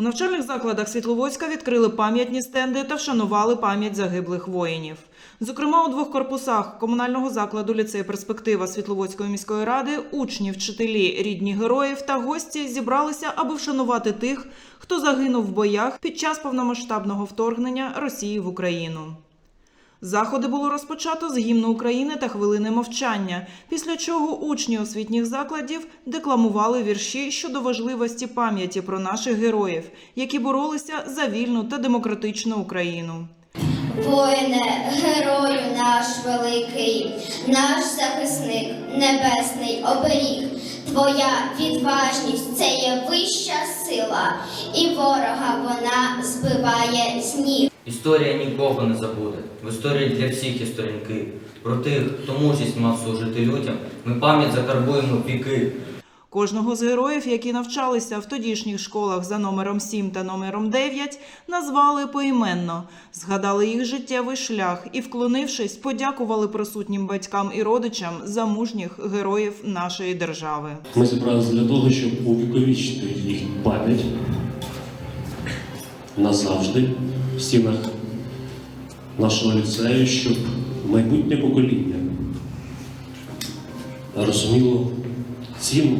У навчальних закладах Світловодська відкрили пам'ятні стенди та вшанували пам'ять загиблих воїнів. Зокрема, у двох корпусах комунального закладу ліцей Перспектива Світловодської міської ради учні, вчителі, рідні героїв та гості зібралися, аби вшанувати тих, хто загинув в боях під час повномасштабного вторгнення Росії в Україну. Заходи було розпочато з гімну України та хвилини мовчання, після чого учні освітніх закладів декламували вірші щодо важливості пам'яті про наших героїв, які боролися за вільну та демократичну Україну. Воїне, герою наш великий, наш захисник, небесний оберіг. Твоя відважність це є вища сила, і ворога вона збиває з ніг. Історія нікого не забуде. В історії для всіх є сторінки. Про тих, хто мужність мав служити людям, ми пам'ять закарбуємо віки. Кожного з героїв, які навчалися в тодішніх школах за номером 7 та номером 9, назвали поіменно, згадали їх життєвий шлях і, вклонившись, подякували присутнім батькам і родичам за мужніх героїв нашої держави. Ми зібралися для того, щоб увіковічити їх пам'ять назавжди в стінах нашого ліцею, щоб майбутнє покоління розуміло ціну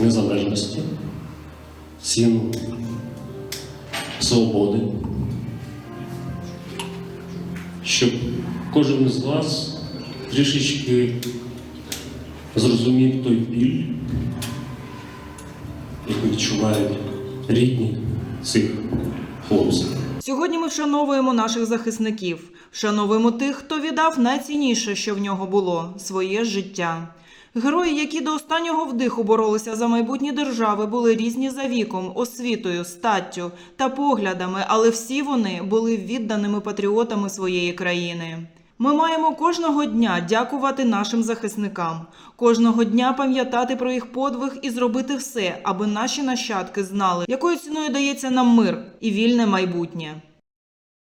незалежності, ціну свободи, щоб кожен із вас трішечки зрозумів той біль, який відчувають рідні цих хлопців. Сьогодні ми вшановуємо наших захисників, вшановуємо тих, хто віддав найцінніше, що в нього було своє життя. Герої, які до останнього вдиху боролися за майбутні держави, були різні за віком, освітою, статтю та поглядами, але всі вони були відданими патріотами своєї країни. Ми маємо кожного дня дякувати нашим захисникам, кожного дня пам'ятати про їх подвиг і зробити все, аби наші нащадки знали, якою ціною дається нам мир і вільне майбутнє.